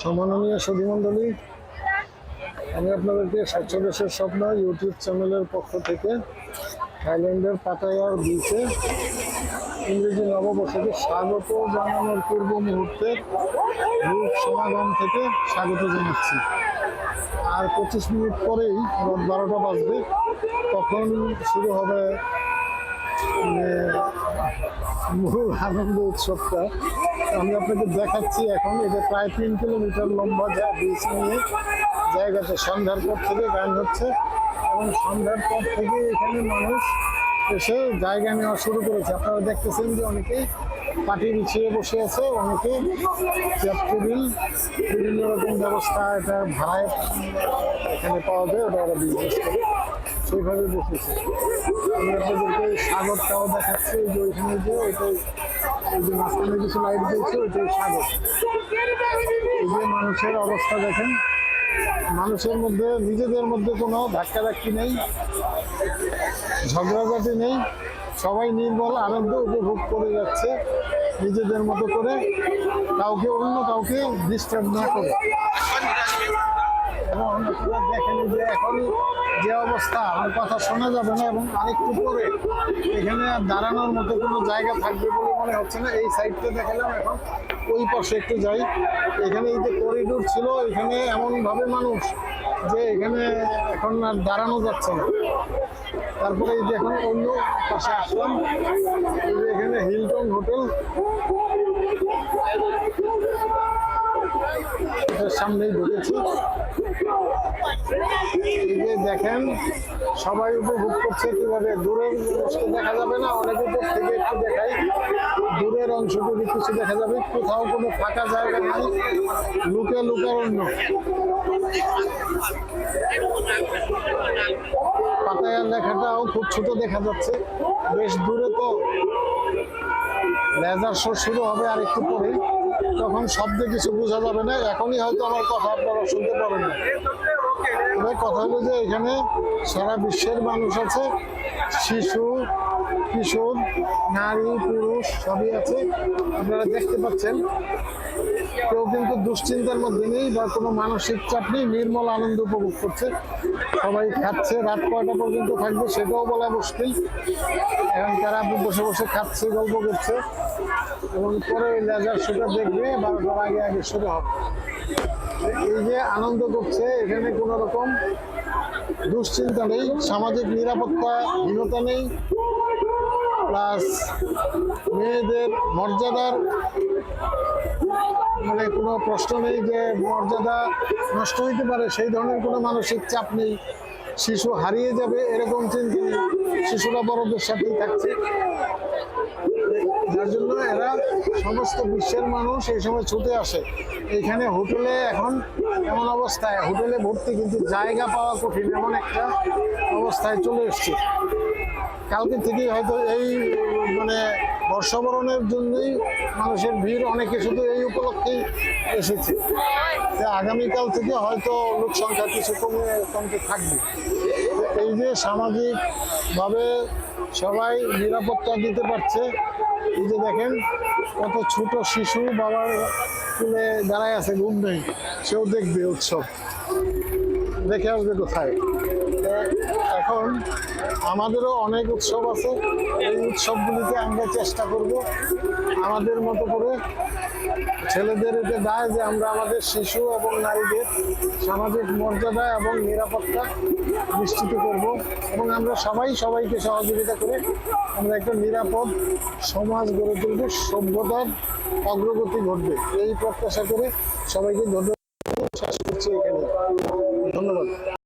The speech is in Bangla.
সম্মাননীয় সুধীমণ্ডলী আমি আপনাদেরকে স্বচ্ছ দেশের স্বপ্ন ইউটিউব চ্যানেলের পক্ষ থেকে থাইল্যান্ডের পাতায়ার বিচে ইংরেজি নববর্ষকে স্বাগত জানানোর পূর্ব মুহূর্তের গ্রুপ সমাগম থেকে স্বাগত জানাচ্ছি। আর পঁচিশ মিনিট পরেই রাত বারোটা বাজবে, তখন শুরু হবে মূল আনন্দ উৎসবটা। আমি আপনাকে দেখাচ্ছি এখন, এটা প্রায় তিন কিলোমিটার লম্বা যা ব্রিজ নিয়ে জায়গাতে সন্ধ্যার পর থেকে গান হচ্ছে এবং সন্ধ্যার পর থেকে এখানে মানুষ এসে জায়গা নেওয়া শুরু করেছে। আপনারা দেখতেছেন যে অনেকেই পাটি বিছিয়ে বসে আছে, অনেকে টেবিল বিভিন্ন রকম ব্যবস্থা এটা ভাড়ায় এখানে পাওয়া যায়, ওটা ওরা বিজনেস করে। সেইভাবে বসেছে। আমি আপনাদেরকে সাগরটাও দেখাচ্ছি যে ওইখানে যে ওইটাই, এই যে মাঝখানে কিছু লাইট দিয়েছে ওইটাই সাগর। এই যে মানুষের অবস্থা দেখেন, মানুষের মধ্যে, নিজেদের মধ্যে কোনো ধাক্কাধাক্কি নেই, ঝগড়াঝাটি নেই। সবাই নির্মল আনন্দ উপভোগ করে যাচ্ছে নিজেদের মতো করে। কাউকে অন্য কাউকে ডিস্টার্ব না করে। এবং আপনারা দেখেন যে এখন যে অবস্থা, আমার কথা শোনা যাবে না এবং আরেকটু পরে এখানে আর দাঁড়ানোর মতো কোনো জায়গা থাকবে বলে মনে হচ্ছে না। এই সাইডটা দেখালাম এখন, ওই পাশে একটু যাই। এখানে এই যে করিডোর ছিল, এখানে এমনভাবে মানুষ যে এখানে এখন আর দাঁড়ানো যাচ্ছে না। তারপরে এই যে এখন অন্য পাশে আসলাম। এখানে হিলটন হোটেল সামনেই ঢুকেছি দেখেন, সবাই উপভোগ করছে কীভাবে? দূরের জিনিসটা দেখা যাবে না, অনেক উপর থেকে একটু দেখাই। দূরের অংশটুকু কিছু দেখা যাবে, কোথাও কোনো ফাঁকা জায়গা নাই লুকে লুকারণ্য পাতায়ার লেখাটাও খুব ছোট দেখা যাচ্ছে। বেশ দূরে তো লেজার শো শুরু হবে আর একটু পরে। তখন শব্দে কিছু বোঝা যাবে না। এখনই হয়তো আমার কথা আপনারা শুনতে পাবেন না। তবে কথা হলো যে এখানে সারা বিশ্বের মানুষ আছে। শিশু কিশোর, নারী, পুরুষ, সবই আছে। আপনারা দেখতে পাচ্ছেন, কেউ কিন্তু দুশ্চিন্তার মধ্যে নেই বা কোনো মানসিক চাপ নেই, নির্মল আনন্দ উপভোগ করছে। সবাই খাচ্ছে, রাত কয়টা পর্যন্ত থাকবে সেটাও বলা মুশকিল। এখন তারা বসে বসে খাচ্ছে, গল্প করছে। এবং পরে লেজার শোটা দেখবে, বারোটার আগে আগে শুরু হবে। এই যে আনন্দ করছে, এখানে কোনো রকম দুশ্চিন্তা নেই। সামাজিক নিরাপত্তা, হীনতা নেই। প্লাস মেয়েদের মর্যাদার মানে কোনো প্রশ্ন নেই যে মর্যাদা নষ্ট হইতে পারে, সেই ধরনের কোনো মানসিক চাপ নেই। শিশু হারিয়ে যাবে এরকম চিন্তা নেই শিশুরা বড়দের সাথেই থাকছে। যার জন্য এরা সমস্ত বিশ্বের মানুষ এই সময় ছুটে আসে। এইখানে হোটেলে এখন এমন অবস্থায়, হোটেলে ভর্তি কিন্তু জায়গা পাওয়া কঠিন এমন একটা অবস্থায় চলে এসছে। কালকে থেকেই হয়তো এই মানে বর্ষবরণের জন্যই মানুষের ভিড় অনেকে শুধু এই উপলক্ষেই এসেছে। আগামীকাল থেকে হয়তো লোক সংখ্যা কিছু কমে, কমতে থাকবে। এই যে সামাজিকভাবে সবাই নিরাপত্তা দিতে পারছে, এই যে দেখেন, কত ছোট শিশু বাবার তুলে দাঁড়ায় আছে, ঘুম নেই, সেও দেখবে উৎসব। দেখে আসবে কোথায়? এখন আমাদেরও অনেক উৎসব আছে। এই উৎসবগুলিতে আমরা চেষ্টা করব আমাদের মতো করে ছেলেদের এটা দায় যে আমরা আমাদের শিশু এবং নারীদের সামাজিক মর্যাদা এবং নিরাপত্তা নিশ্চিত করব এবং আমরা সবাই সবাইকে সহযোগিতা করে আমরা একটা নিরাপদ সমাজ গড়ে তুলব, সভ্যতার অগ্রগতি ঘটবে। এই প্রত্যাশা করে সবাইকে ধন্যবাদ। শেষ করছি এখানে ধন্যবাদ।